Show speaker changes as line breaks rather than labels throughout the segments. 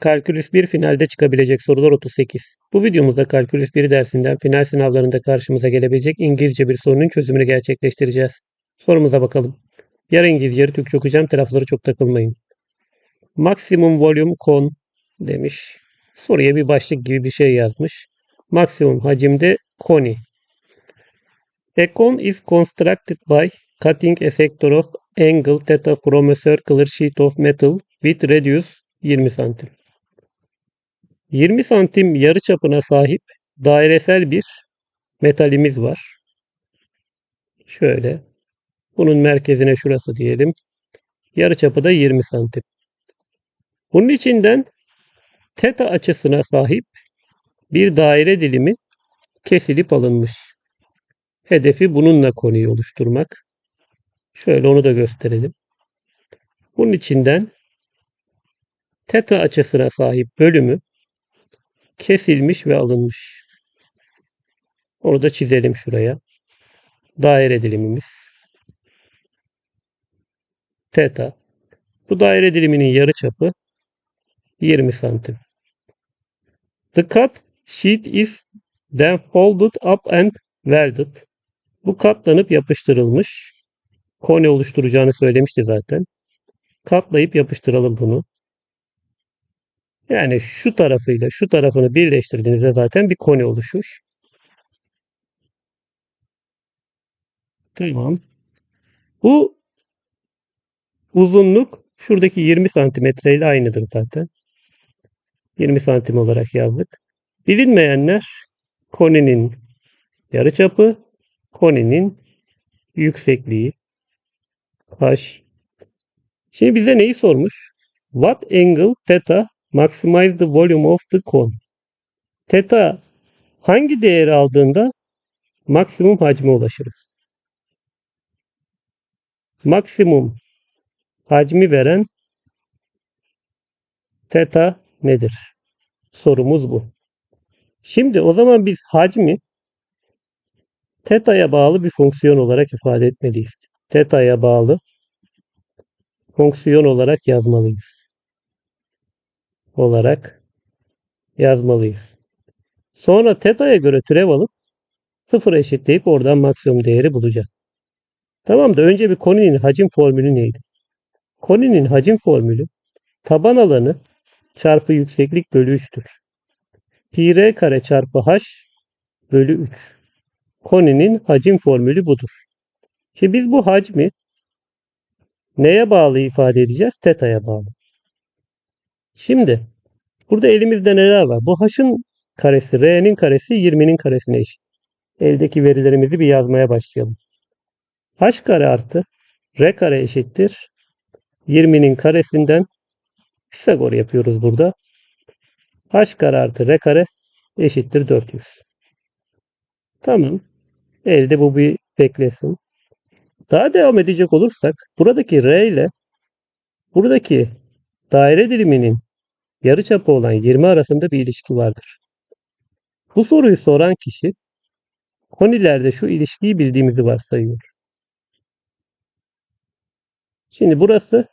Kalkülüs 1 finalde çıkabilecek sorular 38. Bu videomuzda Kalkülüs 1 dersinden final sınavlarında karşımıza gelebilecek İngilizce bir sorunun çözümünü gerçekleştireceğiz. Sorumuza bakalım. İngilizce, yarı Türkçe okuyacağım. Tarafları çok takılmayın. Maksimum volume con demiş. Soruya bir başlık gibi bir şey yazmış. Maksimum hacimde koni. A cone is constructed by cutting a sector of angle theta from a circular sheet of metal with radius 20 santim. 20 santim yarı çapına sahip dairesel bir metalimiz var. Şöyle. Bunun merkezine şurası diyelim. Yarı çapı da 20 santim. Bunun içinden teta açısına sahip bir daire dilimi kesilip alınmış. Hedefi bununla konuyu oluşturmak. Şöyle onu da gösterelim. Bunun içinden teta açısına sahip bölümü kesilmiş ve alınmış. Onu da çizelim şuraya. Daire dilimimiz. Teta. Bu daire diliminin yarı çapı 20 santim. The cut sheet is then folded up and welded. Bu katlanıp yapıştırılmış. Kone oluşturacağını söylemişti zaten. Katlayıp yapıştıralım bunu. Yani şu tarafıyla şu tarafını birleştirdiğinizde zaten bir kone oluşur. Tamam. Bu uzunluk şuradaki 20 santimetre ile aynıdır zaten. 20 santim olarak yazdık. Bilinmeyenler konenin yarıçapı, konenin yüksekliği h. Şimdi bize neyi sormuş? What angle theta maximize the volume of the cone? Theta hangi değeri aldığında maksimum hacme ulaşırız? Maksimum hacmi veren theta nedir? Sorumuz bu. Şimdi o zaman biz hacmi teta'ya bağlı bir fonksiyon olarak ifade etmeliyiz. Teta'ya bağlı fonksiyon olarak yazmalıyız. Olarak yazmalıyız. Sonra teta'ya göre türev alıp sıfır eşitleyip oradan maksimum değeri bulacağız. Tamam da önce bir koninin hacim formülü neydi? Koninin hacim formülü taban alanı çarpı yükseklik bölü 3'tür. Pi r kare çarpı h bölü 3. Koninin hacim formülü budur. Şimdi biz bu hacmi neye bağlı ifade edeceğiz? Teta'ya bağlı. Şimdi burada elimizde neler var? Bu h'ın karesi, r'nin karesi 20'nin karesine eşit. Eldeki verilerimizi bir yazmaya başlayalım. h kare artı r kare eşittir. 20'nin karesinden Pisagor yapıyoruz burada. h kare artı r kare eşittir 400. Tamam. Elde bu bir beklesin. Daha devam edecek olursak buradaki r ile buradaki daire diliminin yarıçapı olan 20 arasında bir ilişki vardır. Bu soruyu soran kişi konilerde şu ilişkiyi bildiğimizi varsayıyor. Şimdi burası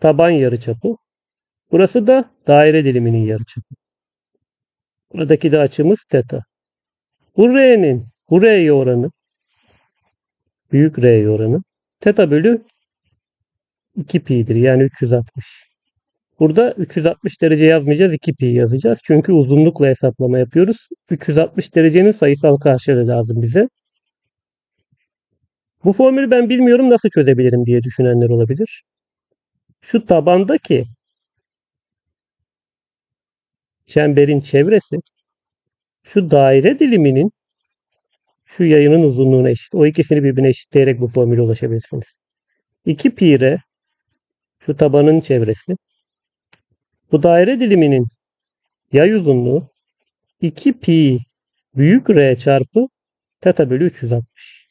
taban yarıçapı. Burası da daire diliminin yarıçapı. Buradaki de açımız teta. Bu r'nin bu r'ye oranı büyük r'ye oranı teta bölü 2 pi'dir. Yani 360. Burada 360 derece yazmayacağız. 2 pi yazacağız. Çünkü uzunlukla hesaplama yapıyoruz. 360 derecenin sayısal karşılığı lazım bize. Bu formülü ben bilmiyorum nasıl çözebilirim diye düşünenler olabilir. Şu tabandaki çemberin çevresi şu daire diliminin şu yayının uzunluğuna eşit. O ikisini birbirine eşitleyerek bu formüle ulaşabilirsiniz. 2 pi r şu tabanın çevresi. Bu daire diliminin yay uzunluğu 2 pi büyük r çarpı teta bölü 360.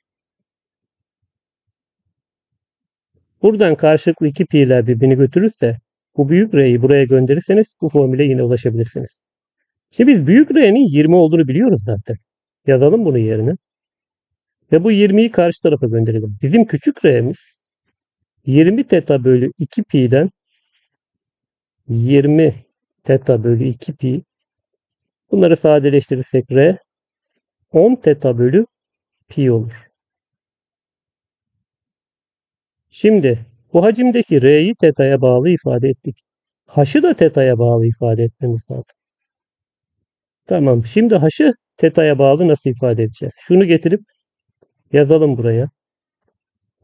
Buradan karşılıklı 2 pi'ler birbirini götürürse bu büyük r'yi buraya gönderirseniz bu formüle yine ulaşabilirsiniz. Şimdi biz büyük r'nin 20 olduğunu biliyoruz zaten. Yazalım bunu yerine. Ve bu 20'yi karşı tarafa gönderelim. Bizim küçük r'miz 20 teta bölü 2 pi'den 20 teta bölü 2 pi. Bunları sadeleştirirsek r 10 teta bölü pi olur. Şimdi bu hacimdeki r'yi teta'ya bağlı ifade ettik. H'ı da teta'ya bağlı ifade etmemiz lazım. Tamam. Şimdi h'ı teta'ya bağlı nasıl ifade edeceğiz? Şunu getirip yazalım buraya.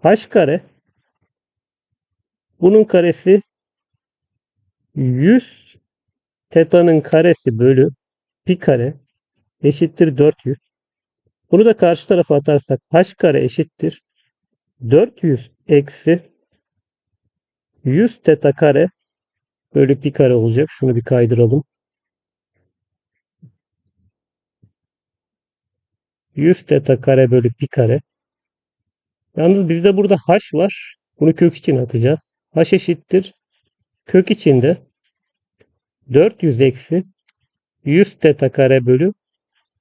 h kare bunun karesi 100 teta'nın karesi bölü pi kare eşittir 400. Bunu da karşı tarafa atarsak h kare eşittir 400 eksi 100 teta kare bölü pi kare olacak. Şunu bir kaydıralım. 100 teta kare bölü pi kare. Yalnız bizde burada h var. Bunu kök için atacağız. h eşittir. Kök içinde 400 eksi 100 teta kare bölü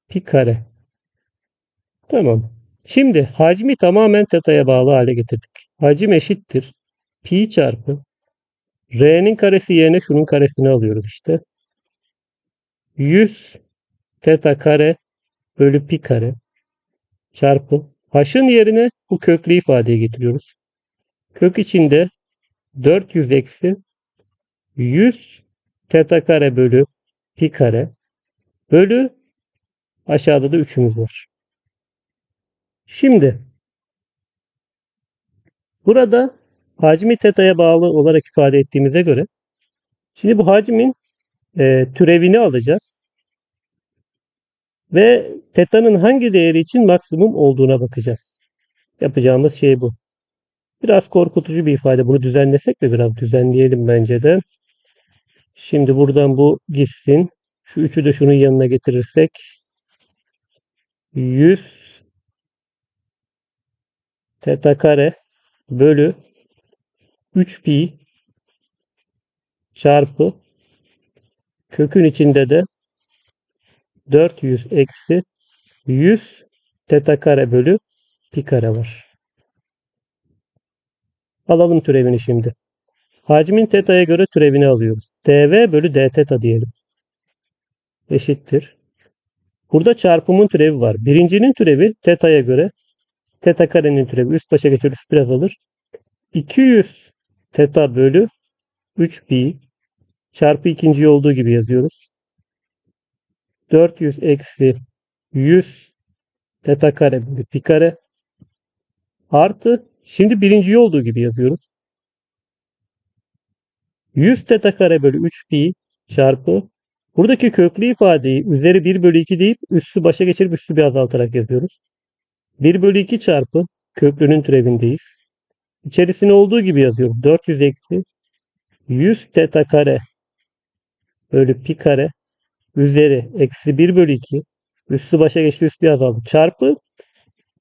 pi kare. Tamam. Şimdi hacmi tamamen teta'ya bağlı hale getirdik. Hacim eşittir. Pi çarpı R'nin karesi yerine şunun karesini alıyoruz işte. 100 teta kare bölü pi kare çarpı h'ın yerine bu köklü ifadeyi getiriyoruz. Kök içinde 400 eksi 100 teta kare bölü pi kare bölü aşağıda da 3'ümüz var. Şimdi burada hacmi teta'ya bağlı olarak ifade ettiğimize göre şimdi bu hacmin e, türevini alacağız. Ve teta'nın hangi değeri için maksimum olduğuna bakacağız. Yapacağımız şey bu. Biraz korkutucu bir ifade. Bunu düzenlesek mi biraz? Düzenleyelim bence de. Şimdi buradan bu gitsin. Şu üçü de şunun yanına getirirsek 100 teta kare bölü 3 pi çarpı kökün içinde de 400 eksi 100 teta kare bölü pi kare var. Alalım türevini şimdi. Hacmin teta'ya göre türevini alıyoruz. dv bölü d teta diyelim. Eşittir. Burada çarpımın türevi var. Birincinin türevi teta'ya göre teta karenin türevi üst başa geçer üst biraz alır. 200 teta bölü 3 pi çarpı ikinci olduğu gibi yazıyoruz. 400 eksi 100 teta kare bölü pi kare artı şimdi birinci olduğu gibi yazıyoruz. 100 teta kare bölü 3 pi çarpı buradaki köklü ifadeyi üzeri 1 bölü 2 deyip üstü başa geçirip üstü bir azaltarak yazıyoruz. 1 bölü 2 çarpı köklünün türevindeyiz. İçerisine olduğu gibi yazıyorum. 400 eksi 100 teta kare bölü pi kare üzeri eksi 1 bölü 2 üstü başa geçti üstü bir azaldı. Çarpı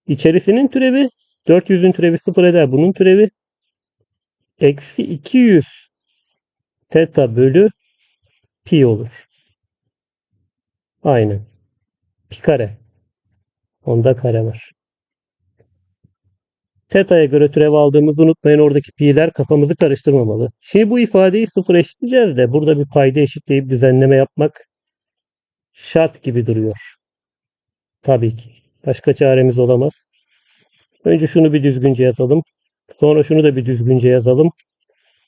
içerisinin türevi 400'ün türevi 0 eder. Bunun türevi eksi 200 teta bölü pi olur. Aynen. Pi kare. Onda kare var. Teta'ya göre türev aldığımızı unutmayın. Oradaki pi'ler kafamızı karıştırmamalı. Şimdi bu ifadeyi sıfır eşitleyeceğiz de burada bir payda eşitleyip düzenleme yapmak şart gibi duruyor. Tabii ki. Başka çaremiz olamaz. Önce şunu bir düzgünce yazalım. Sonra şunu da bir düzgünce yazalım.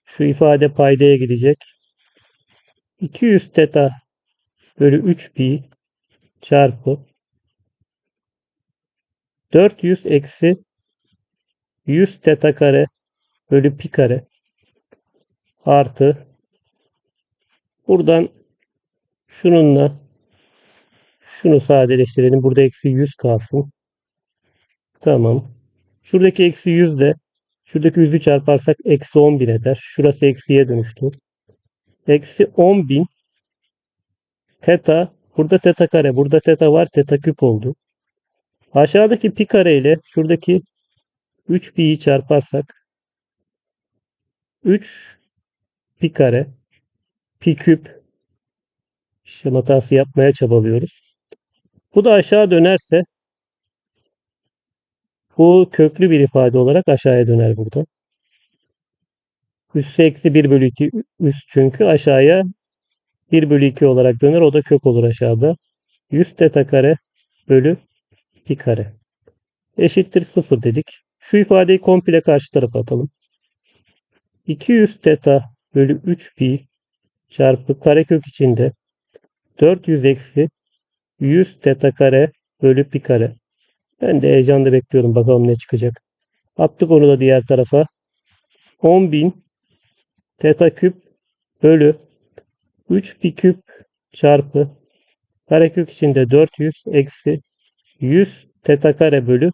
Şu ifade paydaya gidecek. 200 teta bölü 3 pi çarpı 400 eksi 100 teta kare bölü pi kare artı buradan şununla şunu sadeleştirelim. Burada eksi 100 kalsın. Tamam. Şuradaki eksi 100 de şuradaki 100'ü çarparsak eksi 10 bin eder. Şurası eksiye dönüştü. Eksi 10 bin teta burada teta kare burada teta var teta küp oldu. Aşağıdaki pi kare ile şuradaki 3 pi'yi çarparsak 3 pi kare pi küp işlem hatası yapmaya çabalıyoruz. Bu da aşağı dönerse bu köklü bir ifade olarak aşağıya döner burada. Üssü eksi 1 bölü 2 üst çünkü aşağıya 1 bölü 2 olarak döner. O da kök olur aşağıda. 100 teta kare bölü pi kare. Eşittir 0 dedik. Şu ifadeyi komple karşı tarafa atalım. 200 teta bölü 3 pi çarpı karekök içinde 400 eksi 100 teta kare bölü pi kare. Ben de heyecanla bekliyorum bakalım ne çıkacak. Attık onu da diğer tarafa. 10.000 teta küp bölü 3 pi küp çarpı karekök içinde 400 eksi 100 teta kare bölü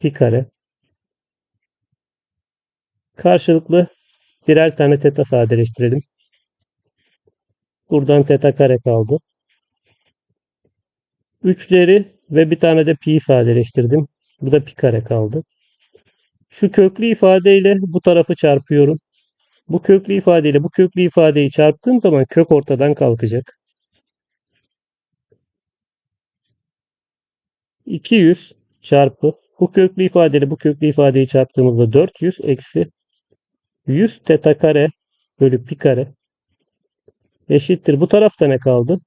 pi kare. Karşılıklı birer tane teta sadeleştirelim. Buradan teta kare kaldı. Üçleri ve bir tane de pi sadeleştirdim. Burada pi kare kaldı. Şu köklü ifadeyle bu tarafı çarpıyorum. Bu köklü ifadeyle bu köklü ifadeyi çarptığım zaman kök ortadan kalkacak. 200 çarpı bu köklü ifadeyle bu köklü ifadeyi çarptığımızda 400 eksi 100 teta kare bölü pi kare eşittir. Bu tarafta ne kaldı?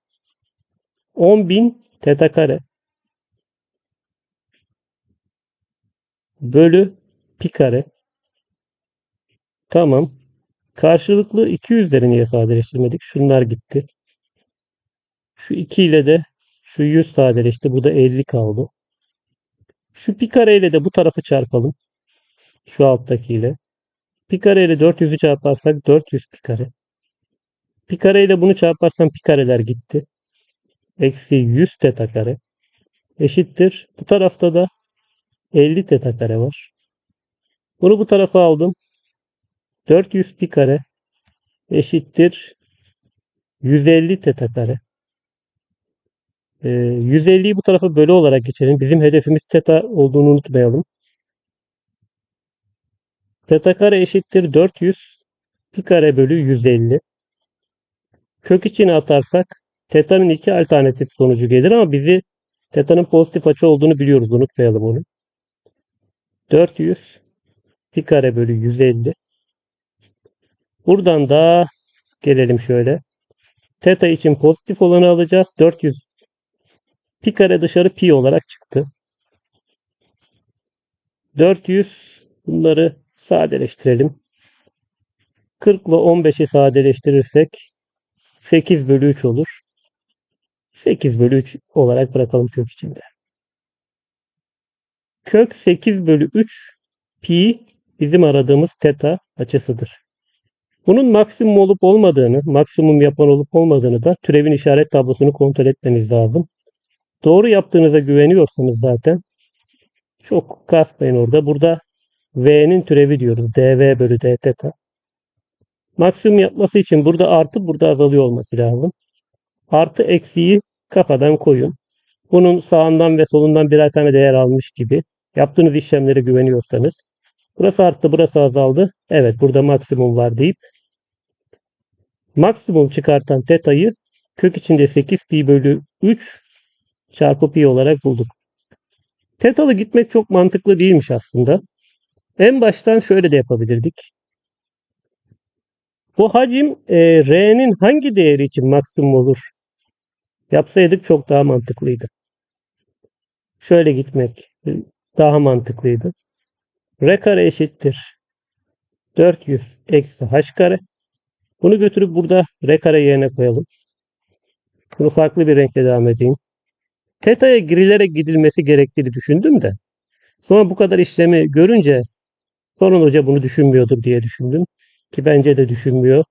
10.000 teta kare bölü pi kare. Tamam. Karşılıklı 200'leri niye sadeleştirmedik? Şunlar gitti. Şu 2 ile de şu 100 sadeleşti. Burada 50 kaldı. Şu pi kare ile de bu tarafı çarpalım. Şu alttaki ile. Pi kare ile 400'ü çarparsak 400 pi kare. Pi kare ile bunu çarparsam pi kareler gitti. Eksi 100 teta kare. Eşittir. Bu tarafta da 50 teta kare var. Bunu bu tarafa aldım. 400 pi kare eşittir 150 teta kare. Ee, 150'yi bu tarafa bölü olarak geçelim. Bizim hedefimiz teta olduğunu unutmayalım. Teta kare eşittir 400 pi kare bölü 150. Kök içine atarsak teta'nın iki alternatif sonucu gelir ama bizi teta'nın pozitif açı olduğunu biliyoruz. Unutmayalım onu. 400 pi kare bölü 150. Buradan da gelelim şöyle. Teta için pozitif olanı alacağız. 400 pi kare dışarı pi olarak çıktı. 400 bunları sadeleştirelim. 40 ile 15'i sadeleştirirsek 8 bölü 3 olur. 8 bölü 3 olarak bırakalım kök içinde. Kök 8 bölü 3 pi bizim aradığımız teta açısıdır. Bunun maksimum olup olmadığını, maksimum yapan olup olmadığını da türevin işaret tablosunu kontrol etmeniz lazım. Doğru yaptığınıza güveniyorsanız zaten çok kasmayın orada. Burada V'nin türevi diyoruz. dV bölü d teta. Maksimum yapması için burada artı burada azalıyor olması lazım. Artı eksiği kafadan koyun. Bunun sağından ve solundan birer tane değer almış gibi yaptığınız işlemlere güveniyorsanız burası arttı burası azaldı. Evet burada maksimum var deyip maksimum çıkartan teta'yı kök içinde 8 pi bölü 3 çarpı pi olarak bulduk. Tetalı gitmek çok mantıklı değilmiş aslında. En baştan şöyle de yapabilirdik. Bu hacim e, R'nin hangi değeri için maksimum olur? Yapsaydık çok daha mantıklıydı. Şöyle gitmek daha mantıklıydı. R kare eşittir 400 eksi h kare. Bunu götürüp burada R kare yerine koyalım. Bunu farklı bir renkle devam edeyim. Teta'ya girilerek gidilmesi gerektiğini düşündüm de. Sonra bu kadar işlemi görünce Sorun hoca bunu düşünmüyordur diye düşündüm. Ki bence de düşünmüyor.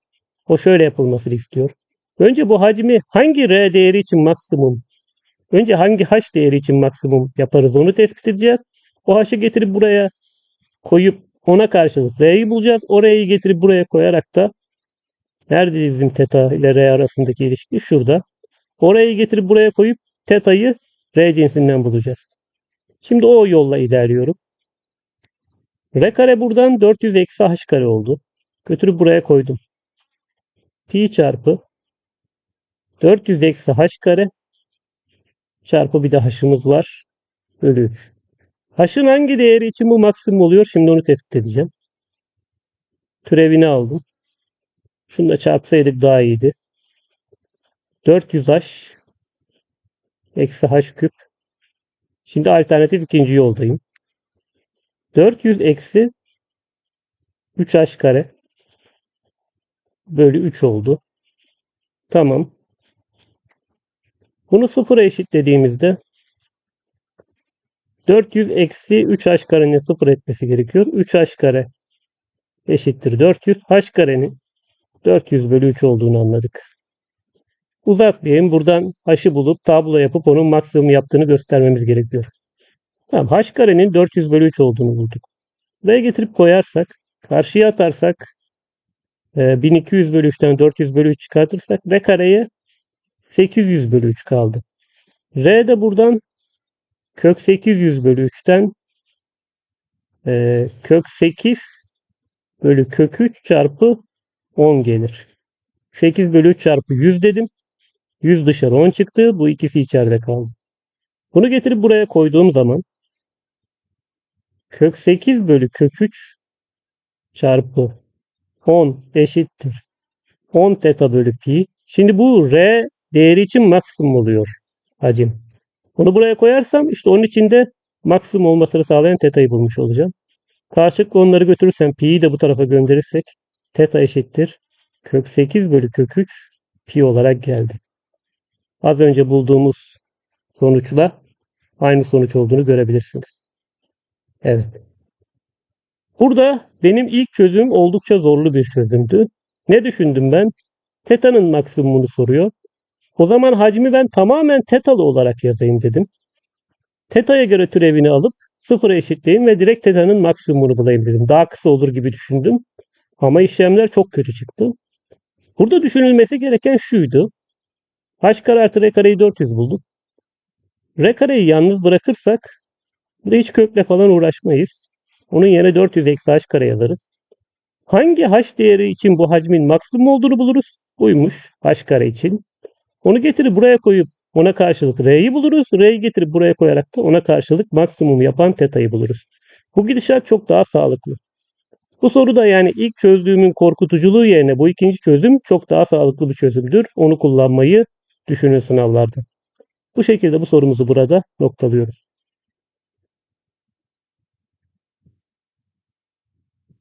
O şöyle yapılmasını istiyor. Önce bu hacmi hangi R değeri için maksimum, önce hangi H değeri için maksimum yaparız onu tespit edeceğiz. O H'ı getirip buraya koyup ona karşılık R'yi bulacağız. O R'yi getirip buraya koyarak da nerede bizim teta ile R arasındaki ilişki? Şurada. Orayı getirip buraya koyup teta'yı R cinsinden bulacağız. Şimdi o yolla ilerliyorum. R kare buradan 400 eksi h kare oldu. Götürüp buraya koydum. Pi çarpı 400 eksi h kare çarpı bir de h'ımız var. Bölü 3. H'ın hangi değeri için bu maksimum oluyor? Şimdi onu tespit edeceğim. Türevini aldım. Şunu da çarpsaydık daha iyiydi. 400h eksi h küp. Şimdi alternatif ikinci yoldayım. 400 eksi 3h kare bölü 3 oldu. Tamam. Bunu sıfıra eşitlediğimizde 400 eksi 3h karenin sıfır etmesi gerekiyor. 3h kare eşittir 400. h karenin 400 bölü 3 olduğunu anladık. Uzatmayayım. Buradan h'ı bulup tablo yapıp onun maksimum yaptığını göstermemiz gerekiyor. Tamam. h karenin 400 bölü 3 olduğunu bulduk. Buraya getirip koyarsak, karşıya atarsak, e, 1200 bölü 3'ten 400 bölü 3 çıkartırsak r kareye 800 bölü 3 kaldı. R de buradan kök 800 bölü 3'ten e, kök 8 bölü kök 3 çarpı 10 gelir. 8 bölü 3 çarpı 100 dedim. 100 dışarı 10 çıktı. Bu ikisi içeride kaldı. Bunu getirip buraya koyduğum zaman kök 8 bölü kök 3 çarpı 10 eşittir. 10 teta bölü pi. Şimdi bu r değeri için maksimum oluyor hacim. Bunu buraya koyarsam işte onun içinde maksimum olmasını sağlayan teta'yı bulmuş olacağım. Karşılıklı onları götürürsem pi'yi de bu tarafa gönderirsek teta eşittir. Kök 8 bölü kök 3 pi olarak geldi. Az önce bulduğumuz sonuçla aynı sonuç olduğunu görebilirsiniz. Evet. Burada benim ilk çözüm oldukça zorlu bir çözümdü. Ne düşündüm ben? Teta'nın maksimumunu soruyor. O zaman hacmi ben tamamen tetalı olarak yazayım dedim. Teta'ya göre türevini alıp sıfıra eşitleyeyim ve direkt teta'nın maksimumunu bulayım dedim. Daha kısa olur gibi düşündüm. Ama işlemler çok kötü çıktı. Burada düşünülmesi gereken şuydu. h kare artı r kareyi 400 bulduk. r kareyi yalnız bırakırsak burada hiç kökle falan uğraşmayız. Onun yerine 400 eksi h kare yazarız. Hangi h değeri için bu hacmin maksimum olduğunu buluruz? Buymuş h kare için. Onu getirip buraya koyup ona karşılık r'yi buluruz. R'yi getirip buraya koyarak da ona karşılık maksimum yapan teta'yı buluruz. Bu gidişat çok daha sağlıklı. Bu soruda yani ilk çözdüğümün korkutuculuğu yerine bu ikinci çözüm çok daha sağlıklı bir çözümdür. Onu kullanmayı düşünün sınavlarda. Bu şekilde bu sorumuzu burada noktalıyoruz.